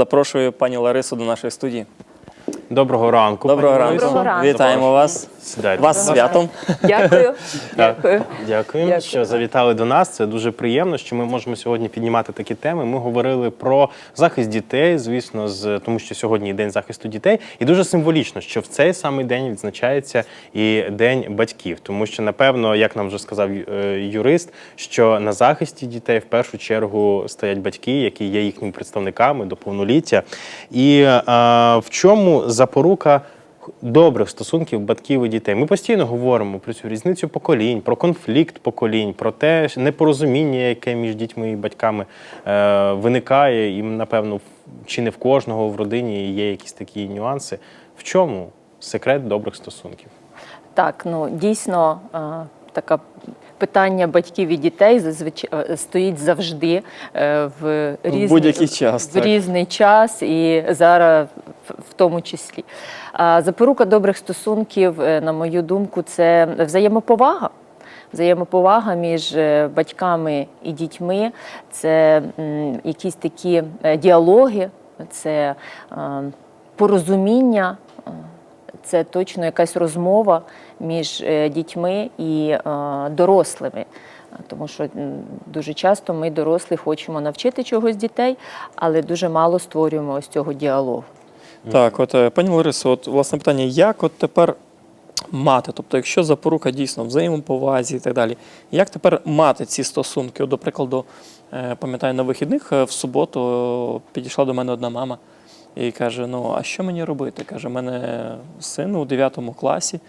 запрошую пані Ларису до нашої студії. Доброго ранку. Доброго пані ранку. Доброго ранку. Вітаємо вас. Сідайте. Вас з святом. Дякую. Дякую. Дякую, що завітали до нас. Це дуже приємно, що ми можемо сьогодні піднімати такі теми. Ми говорили про захист дітей, звісно, з тому, що сьогодні день захисту дітей, і дуже символічно, що в цей самий день відзначається і день батьків, тому що напевно, як нам вже сказав е, юрист, що на захисті дітей в першу чергу стоять батьки, які є їхніми представниками до повноліття. І е, в чому запорука? Добрих стосунків батьків і дітей. Ми постійно говоримо про цю різницю поколінь, про конфлікт поколінь, про те непорозуміння, яке між дітьми і батьками е, виникає, і напевно чи не в кожного в родині є якісь такі нюанси. В чому секрет добрих стосунків? Так, ну дійсно е, таке питання батьків і дітей зазвичай е, стоїть завжди е, в різний, будь-який час, в так. різний час і зараз в- тому числі. А запорука добрих стосунків, е, на мою думку, це взаємоповага. Взаємоповага між батьками і дітьми, це якісь такі діалоги, це порозуміння, це точно якась розмова між е, дітьми і е, дорослими. Тому що дуже часто ми, дорослі, хочемо навчити чогось дітей, але дуже мало створюємо ось цього діалогу. Так, от е, пані Ларисо, от власне питання, як от тепер мати? Тобто, якщо запорука дійсно взаємоповазі і так далі, як тепер мати ці стосунки? От, до прикладу, пам'ятаю, на вихідних в суботу підійшла до мене одна мама і каже: Ну, а що мені робити? Каже, у мене син у 9 класі.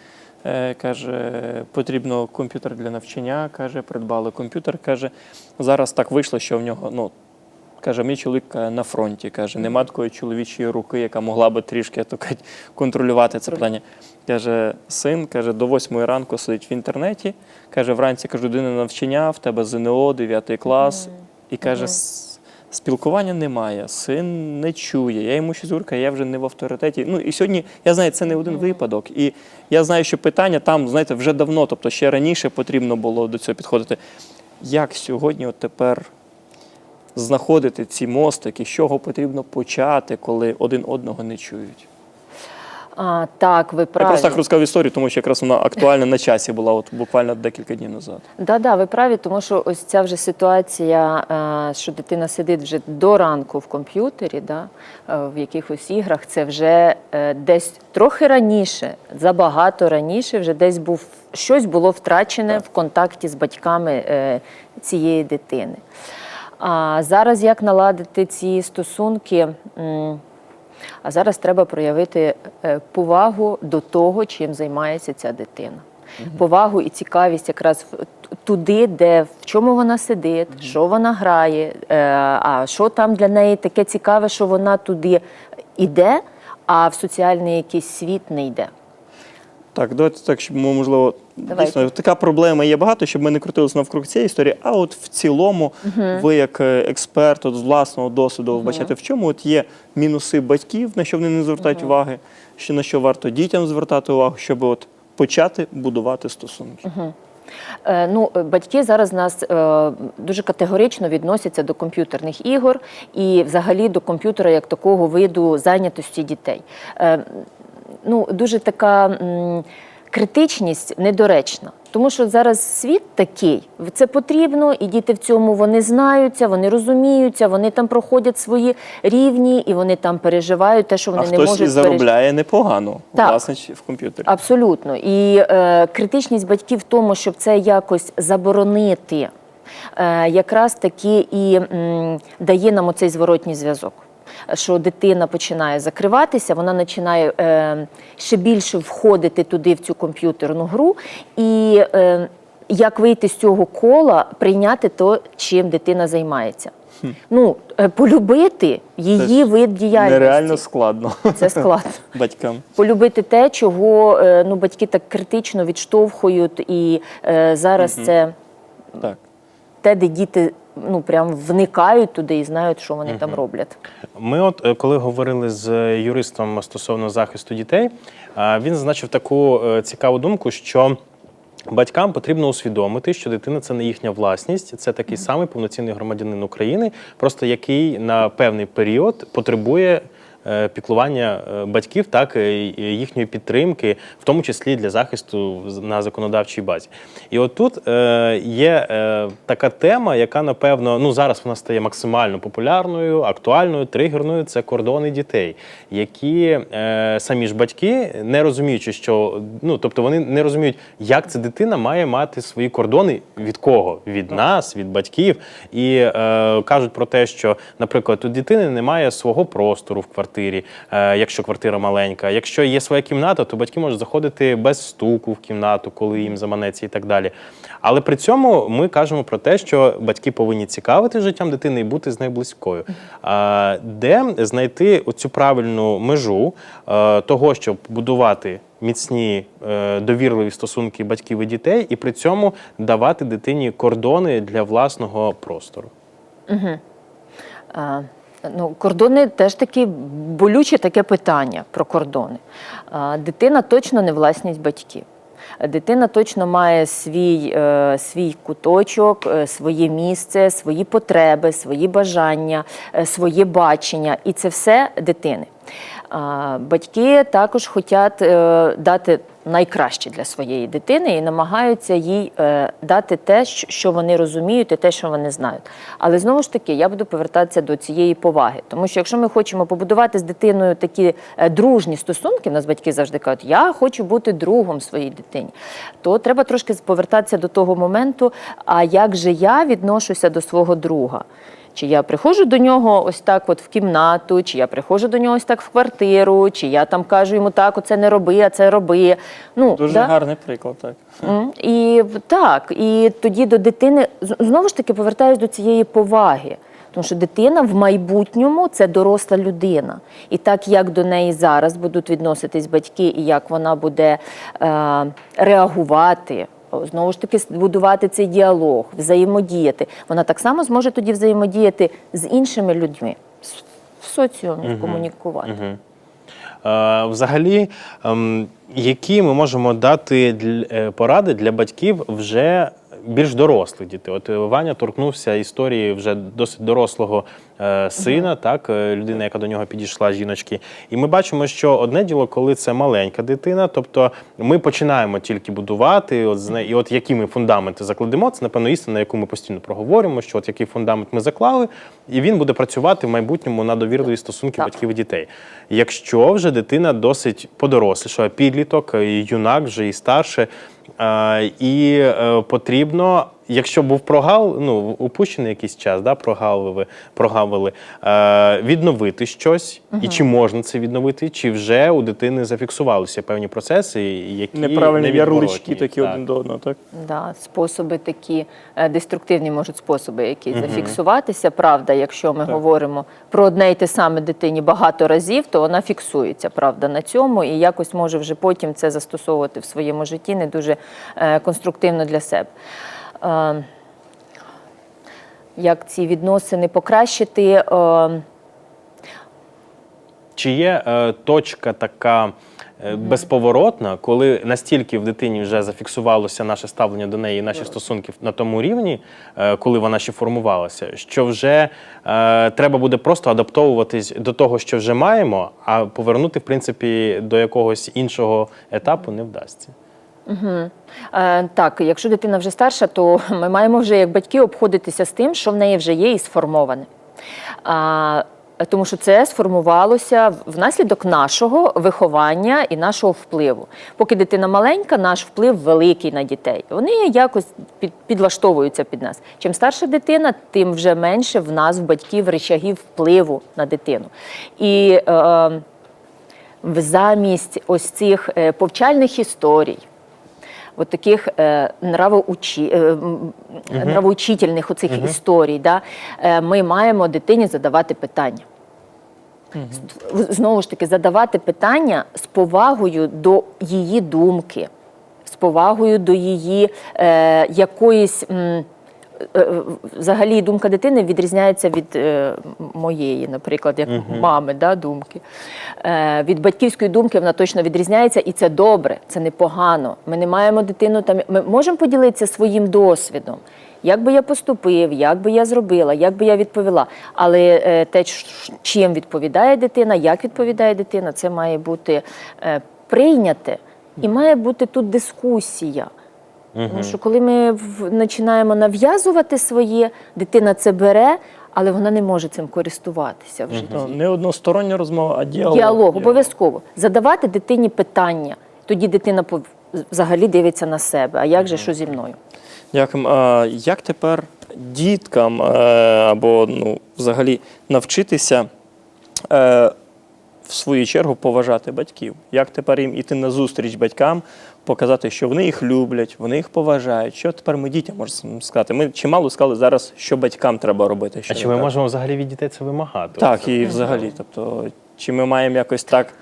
Е, Каже, потрібно комп'ютер для навчання. Каже, придбали комп'ютер. Каже, зараз так вийшло, що в нього ну, Каже, мій чоловік е, на фронті. Каже, нема такої чоловічої руки, яка могла би трішки так, контролювати це питання. Каже, син каже, до восьмої ранку сидить в інтернеті. Каже, вранці каже, людина навчання, в тебе ЗНО, 9 клас. І каже, «С- спілкування немає, син не чує. Я йому щось говорю, я вже не в авторитеті. Ну і сьогодні я знаю, це не один випадок. І я знаю, що питання там, знаєте, вже давно, тобто ще раніше потрібно було до цього підходити. Як сьогодні, от тепер знаходити ці мостики, з чого потрібно почати, коли один одного не чують. А, так, ви Я просто так розказав історію, тому що якраз вона актуальна на часі була от буквально декілька днів назад. Да, да, ви праві, тому що ось ця вже ситуація, е, що дитина сидить вже до ранку в комп'ютері, да, е, в якихось іграх, це вже е, десь трохи раніше, забагато раніше, вже десь був щось було втрачене в контакті з батьками цієї дитини. А зараз як наладити ці стосунки? А зараз треба проявити е, повагу до того, чим займається ця дитина. Повагу і цікавість якраз туди, де в чому вона сидить, що вона грає, е, а що там для неї таке цікаве, що вона туди йде, а в соціальний якийсь світ не йде. Так, давайте так, щоб ми, можливо, Давайте. дійсно така проблема є багато, щоб ми не крутилися навкруг цієї історії. А от в цілому, ви як е, експерт от з власного досвіду, вбачаєте, в чому от є мінуси батьків, на що вони не звертають уваги, що на що варто дітям звертати увагу, щоб от почати будувати стосунки. Е, Ну, е, батьки зараз нас е, дуже категорично відносяться до комп'ютерних ігор і взагалі до комп'ютера як такого виду зайнятості дітей. Е, ну, дуже така м, критичність недоречна. Тому що зараз світ такий, це потрібно, і діти в цьому вони знаються, вони розуміються, вони там проходять свої рівні і вони там переживають те, що вони А не хтось можуть і пережити. заробляє непогано, Так. власне, в комп'ютері. Абсолютно. І е, критичність батьків в тому, щоб це якось заборонити, е, якраз таки і м, дає нам оцей зворотній зв'язок. Що дитина починає закриватися, вона починає е, ще більше входити туди в цю комп'ютерну гру, і е, як вийти з цього кола, прийняти то, чим дитина займається. Ну, е, полюбити її вид діяльності. Нереально складно Це складно батькам. полюбити те, чого е, ну, батьки так критично відштовхують, і е, зараз це Так. те, де діти ну, прям вникають туди і знають, що вони там роблять. Ми, от е, коли говорили з юристом стосовно захисту дітей, е, він зазначив таку е, цікаву думку, що Батькам потрібно усвідомити, що дитина це не їхня власність, це такий самий повноцінний громадянин України, просто який на певний період потребує е, піклування е, батьків, так і їхньої підтримки, в тому числі для захисту на законодавчій базі. І от тут е, є е, така тема, яка напевно ну зараз вона стає максимально популярною, актуальною, тригерною. Це кордони дітей, які е, самі ж батьки, не розуміючи, що ну тобто вони не розуміють, як ця дитина має мати свої кордони від кого? Від нас, від батьків, і е, кажуть про те, що, наприклад, у дитини немає свого простору в квартирі, е, якщо квартира маленька. Якщо є своя кімната, то батьки можуть заходити без стуку в кімнату, коли їм заманеться і так далі. Але при цьому ми кажемо про те, що батьки повинні цікавити життям дитини і бути з нею близькою. Де знайти оцю правильну межу е, того, щоб будувати міцні е, довірливі стосунки батьків і дітей, і при цьому давати дитині кордони для власного простору. А, Ну, кордони теж таки болюче таке питання про кордони. Дитина точно не власність батьків. Дитина точно має свій, е, свій куточок, е, своє місце, свої потреби, свої бажання, е, своє бачення. І це все дитини. Батьки також хочуть дати найкраще для своєї дитини і намагаються їй е, дати те, що вони розуміють, і те, що вони знають. Але знову ж таки, я буду повертатися до цієї поваги, тому що якщо ми хочемо побудувати з дитиною такі е, дружні стосунки, в нас батьки завжди кажуть, я хочу бути другом своїй дитині, то треба трошки повертатися до того моменту, а як же я відношуся до свого друга. Чи я приходжу до нього ось так, от в кімнату, чи я приходжу до нього ось так в квартиру, чи я там кажу йому так, оце не роби, а це роби. Ну, Дуже да? гарний приклад, так. І так, і тоді до дитини знову ж таки повертаюсь до цієї поваги. Тому що дитина в майбутньому це доросла людина. І так як до неї зараз будуть відноситись батьки, і як вона буде е, реагувати, знову ж таки будувати цей діалог, взаємодіяти, вона так само зможе тоді взаємодіяти з іншими людьми, в соціумі комунікувати. Е, Взагалі, ем, які ми можемо дати е, поради для батьків вже більш дорослих дітей? От е, Ваня торкнувся історії вже досить дорослого сина, так, е, людина, яка до нього підійшла, жіночки. І ми бачимо, що одне діло, коли це маленька дитина, тобто ми починаємо тільки будувати, от, і от які ми фундаменти закладемо, це, напевно, істина, яку ми постійно проговорюємо, що от який фундамент ми заклали, і він буде працювати в майбутньому на довірливі стосунки Так. батьків і дітей. Якщо вже дитина досить подоросліша, підліток, і юнак вже і старше, е, і е, потрібно, якщо був прогал, ну упущений якийсь час, да, прогавили, прогавили, е, відновити щось, і чи можна це відновити, чи вже у дитини зафіксувалися певні процеси, які Неправильні ярлички такі Так. один до одного, так? Да, способи такі е, деструктивні можуть способи, які зафіксуватися. Правда, якщо ми говоримо про одне й те саме дитині багато разів, то вона фіксується правда на цьому, і якось може вже потім це застосовувати в своєму житті не дуже е, конструктивно для себе. Е, як ці відносини покращити? Е, Чи є е, точка така е, безповоротна, коли настільки в дитині вже зафіксувалося наше ставлення до неї, і наші стосунки на тому рівні, е, коли вона ще формувалася, що вже е, треба буде просто адаптовуватись до того, що вже маємо, а повернути, в принципі, до якогось іншого етапу не вдасться. Е, Так, якщо дитина вже старша, то ми маємо вже як батьки обходитися з тим, що в неї вже є і сформоване. А, тому що це сформувалося внаслідок нашого виховання і нашого впливу. Поки дитина маленька, наш вплив великий на дітей. Вони якось під, підлаштовуються під нас. Чим старша дитина, тим вже менше в нас, в батьків, речагів впливу на дитину. І е, замість ось цих е, повчальних історій, от таких е, нравоучі, е, нравоучительних оцих історій, да, е, ми маємо дитині задавати питання. Угу. Знову ж таки, задавати питання з повагою до її думки, з повагою до її е, якоїсь. м, взагалі думка дитини відрізняється від е, моєї, наприклад, як мами, да, думки. Е, від батьківської думки вона точно відрізняється, і це добре, це непогано. Ми не маємо дитину там. Ми можемо поділитися своїм досвідом. Як би я поступив, як би я зробила, як би я відповіла. Але е, те, чим відповідає дитина, як відповідає дитина, це має бути е, прийняте і має бути тут дискусія. Тому що коли ми починаємо нав'язувати своє, дитина це бере, але вона не може цим користуватися в житті. Не одностороння розмова, а діалог. Діалог обов'язково. Задавати дитині питання. Тоді дитина взагалі дивиться на себе. А як же що зі мною? Дякую. А як тепер діткам е, або ну, взагалі навчитися е, свою чергу поважати батьків? Як тепер їм іти на зустріч батькам, показати, що вони їх люблять, вони їх поважають? Що тепер ми дітям можемо сказати? Ми чимало сказали зараз, що батькам треба робити. Що А чи ми так. можемо взагалі від дітей це вимагати? Так, і взагалі. Тобто, чи ми маємо якось так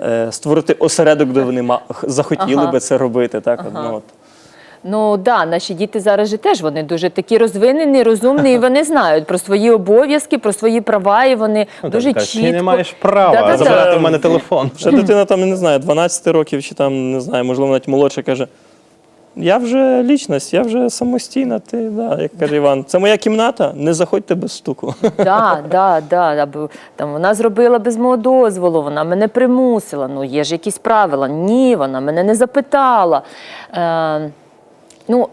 е, створити осередок, де вони ма- захотіли Ага. би це робити? Так, от, ну, от. Ну да, наші діти зараз же теж вони дуже такі розвинені, розумні, і вони знають про свої обов'язки, про свої права, і вони Ну, дуже так, чітко. Ти не маєш права Да-да-да. забирати в мене телефон. Ще дитина там, не знаю, 12 років чи там, не знаю, можливо, навіть молодша каже. Я вже лічність, я вже самостійна. Ти, да, як каже Іван, це моя кімната, не заходьте без стуку. Да, да, да, або там вона зробила без мого дозволу, вона мене примусила. Ну, є ж якісь правила. Ні, вона мене не запитала. Е, ну,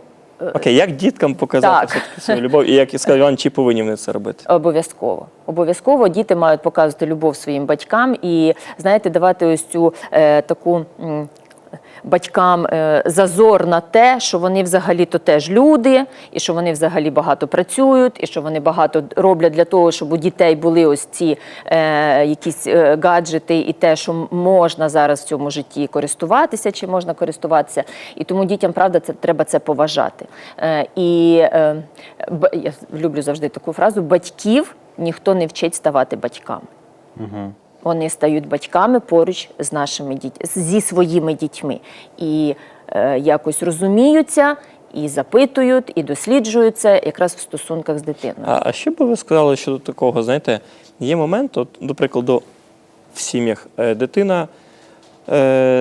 Окей, як діткам показати Так. свою любов, і як сказав Іван, чи повинні вони це робити? Обов'язково. Обов'язково діти мають показувати любов своїм батькам і, знаєте, давати ось цю е, таку. Батькам е, зазор на те, що вони взагалі-то теж люди, і що вони взагалі багато працюють, і що вони багато роблять для того, щоб у дітей були ось ці е, якісь е, гаджети і те, що можна зараз в цьому житті користуватися, чи можна користуватися. І тому дітям, правда, це треба це поважати. Е, і е, я люблю завжди таку фразу: батьків ніхто не вчить ставати батьками. Вони стають батьками поруч з нашими дітьми, зі своїми дітьми. І е, якось розуміються, і запитують, і досліджуються якраз в стосунках з дитиною. А, а що би ви сказали щодо такого? Знаєте, є момент, от, до прикладу, в сім'ях е, дитина,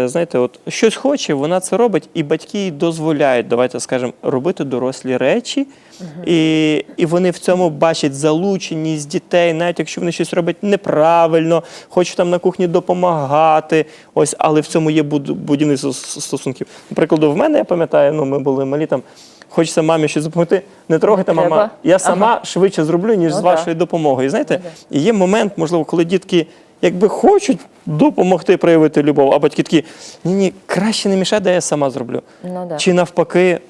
знаєте, от щось хоче, вона це робить, і батьки їй дозволяють, давайте скажемо, робити дорослі речі, і, і вони в цьому бачать залученість дітей, навіть якщо вони щось роблять неправильно, хочуть там на кухні допомагати. Ось, але в цьому є будівництво стосунків. Наприклад, в мене я пам'ятаю, ну ми були малі там. Хочеться мамі щось допомогти, не трогайте, треба. мама. Я сама Ага. швидше зроблю, ніж Ну з да. вашою допомогою. Знаєте, Ну і є момент, можливо, коли дітки якби хочуть допомогти проявити любов, а батьки такі, ні, ні, краще не мішай, де я сама зроблю. Ну, да. Чи навпаки,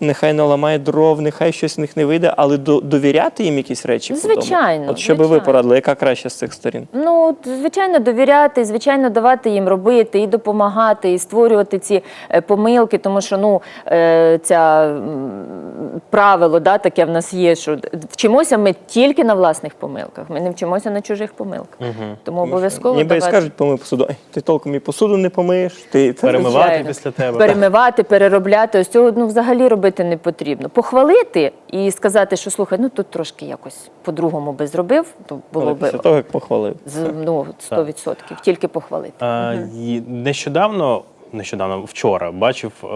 нехай наламає дров, нехай щось в них не вийде, але до, довіряти їм якісь речі. по дому? Звичайно, От що би ви звичайно. порадили, яка краща з цих сторін? Ну, от, звичайно, довіряти, звичайно, давати їм робити і допомагати, і створювати ці е, помилки, тому що ну, е, ця м, правило да, таке в нас є, що вчимося ми тільки на власних помилках, ми не вчимося на чужих помилках. Тому обов'язково Ніби давати. скажуть, помий посуду. «Ай, ти толком і посуду не помиєш, ти це Перемивати Звичайно. після тебе. Перемивати, переробляти. Ось цього ну, взагалі робити не потрібно. Похвалити і сказати, що слухай, ну тут трошки якось по-другому би зробив, то було би після того, як похвалив. з- ну, 100%. Тільки похвалити. А, і Нещодавно, нещодавно, вчора бачив е,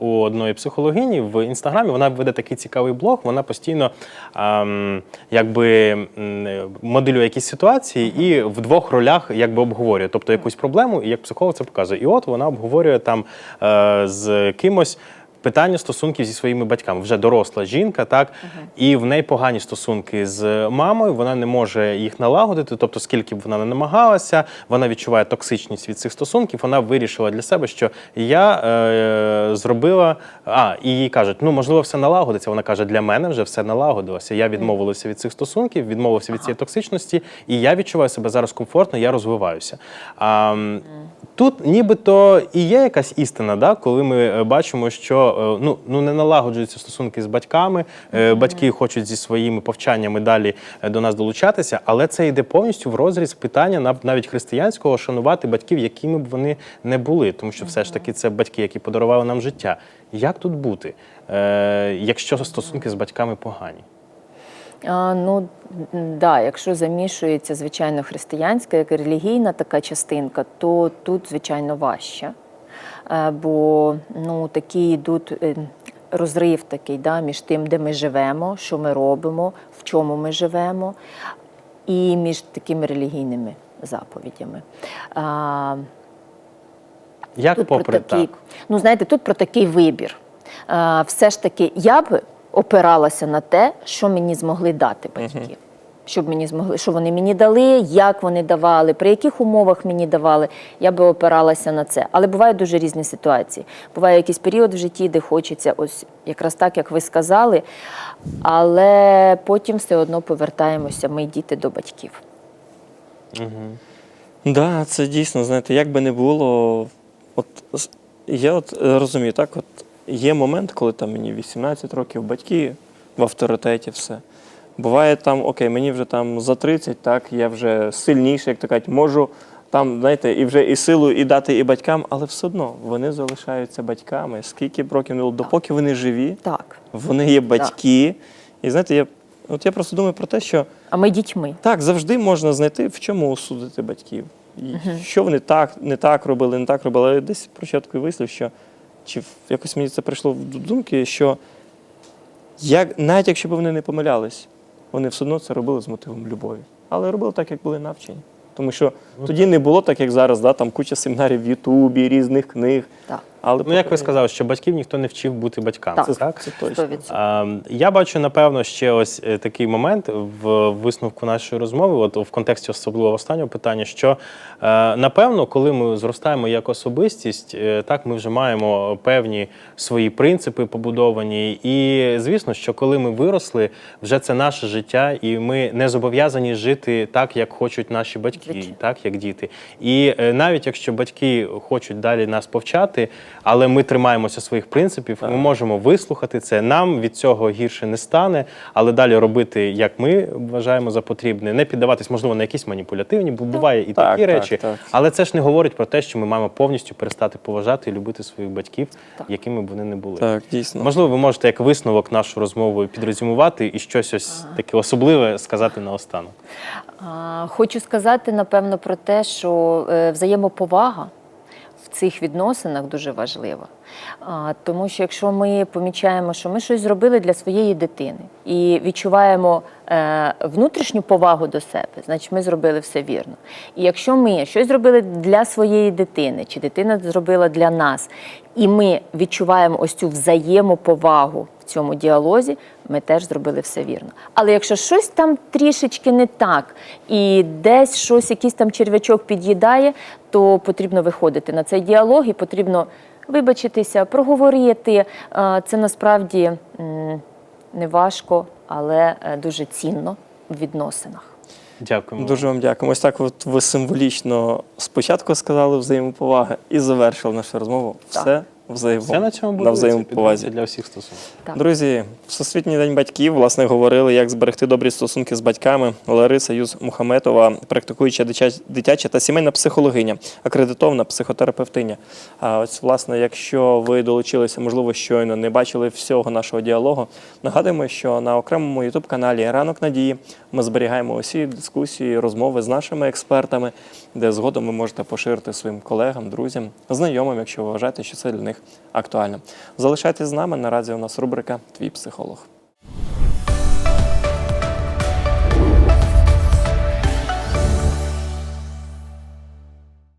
у одної психологині в інстаграмі. Вона веде такий цікавий блог. Вона постійно ем, якби м, моделює якісь ситуації і в двох ролях якби обговорює. Тобто якусь проблему, і як психолог це показує. І от вона обговорює там е, з кимось. Питання стосунків зі своїми батьками вже доросла жінка, так і в неї погані стосунки з мамою. Вона не може їх налагодити. Тобто, скільки б вона не намагалася, вона відчуває токсичність від цих стосунків. Вона вирішила для себе, що я е, зробила. А і їй кажуть, ну можливо, все налагодиться. Вона каже, для мене вже все налагодилося. Я відмовилася від цих стосунків, відмовився від цієї токсичності, і я відчуваю себе зараз комфортно. Я розвиваюся. А, Тут нібито і є якась істина, да, коли ми е, бачимо, що що е, ну, ну не налагоджуються стосунки з батьками, е, батьки хочуть зі своїми повчаннями далі е, до нас долучатися, але це йде повністю в розріз питання навіть християнського шанувати батьків, якими б вони не були, тому що все ж таки це батьки, які подарували нам життя. Як тут бути, якщо стосунки з батьками погані? А, ну да, якщо замішується, звичайно, християнська, як і релігійна така частинка, то тут, звичайно, важче. Е, Бо ну, такі йдуть е, розрив такий да, між тим, де ми живемо, що ми робимо, в чому ми живемо, і між такими релігійними заповідями. А, Як тут попри про такий, так? ну знаєте, тут про такий вибір. Е, все ж таки, я б опиралася на те, що мені змогли дати батьки. Щоб мені змогли, що вони мені дали, як вони давали, при яких умовах мені давали, я би опиралася на це. Але бувають дуже різні ситуації. Буває якийсь період в житті, де хочеться, ось якраз так, як ви сказали, але потім все одно повертаємося, ми діти до батьків. Да, це дійсно, знаєте, як би не було, от я от е, розумію, так, от є момент, коли там мені 18 років, батьки в авторитеті, все. Буває там, окей, мені вже там за 30, так, я вже сильніший, як то кажуть, можу там, знаєте, і вже і силу і дати і батькам, але все одно вони залишаються батьками. Скільки б років не було, допоки вони живі, Так. вони є батьки. І знаєте, я, от я просто думаю про те, що. А ми дітьми. Так, завжди можна знайти, в чому осудити батьків. І Що вони так, не так робили, не так робили. Але десь спочатку і вислів, що чи якось мені це прийшло в думки, що як, навіть якщо б вони не помилялись, вони все одно це робили з мотивом любові. Але робили так, як були навчені. Тому що тоді не було так, як зараз, да, там куча семінарів в Ютубі, різних книг. Так. Але Ну, як ви сказали, що батьків ніхто не вчив бути батьками. Так. це, так? це точно. 100%. А, Я бачу, напевно, ще ось е, такий момент в висновку нашої розмови, от в контексті особливо останнього питання, що е, напевно, коли ми зростаємо як особистість, е, так ми вже маємо певні свої принципи побудовані. І звісно, що коли ми виросли, вже це наше життя, і ми не зобов'язані жити так, як хочуть наші батьки, так як діти. І навіть якщо батьки хочуть далі нас повчати, але ми тримаємося своїх принципів, ми можемо вислухати це. Нам від цього гірше не стане, але далі робити, як ми вважаємо за потрібне, не піддаватись, можливо, на якісь маніпулятивні, бо буває і Так, такі так, речі. так. Але це ж не говорить про те, що ми маємо повністю перестати поважати і любити своїх батьків, Так. якими б вони не були. Так, дійсно. Можливо, ви можете як висновок нашу розмову підрезюмувати і щось ось таке особливе сказати наостанок. Хочу сказати, напевно, про те, що е, взаємоповага цих відносинах дуже важлива. Тому що якщо ми помічаємо, що ми щось зробили для своєї дитини і відчуваємо е, внутрішню повагу до себе, значить ми зробили все вірно. І якщо ми щось зробили для своєї дитини, чи дитина зробила для нас, і ми відчуваємо ось цю взаємоповагу в цьому діалозі, ми теж зробили все вірно. Але якщо щось там трішечки не так, і десь щось, якийсь там черв'ячок під'їдає, то потрібно виходити на цей діалог і потрібно вибачитися, проговорити. Е, Це насправді не важко, але е, дуже цінно в відносинах. Дякуємо. Дуже вам дякуємо. Ось так от ви символічно спочатку сказали взаємоповаги і завершили нашу розмову. Так. Все. Все на цьому на взаємоповазі. для всіх стосунків. Так. Друзі, Всесвітній день батьків власне говорили, як зберегти добрі стосунки з батьками. Лариса Юз Мухаметова, практикуюча дитя- дитяча та сімейна психологиня, акредитована психотерапевтиня. А ось, власне, якщо ви долучилися, можливо, щойно не бачили всього нашого діалогу, нагадуємо, що на окремому youtube каналі Ранок Надії ми зберігаємо усі дискусії, розмови з нашими експертами, де згодом ви можете поширити своїм колегам, друзям, знайомим, якщо ви вважаєте, що це для них актуально. Залишайтесь з нами. Наразі у нас рубрика Твій психолог.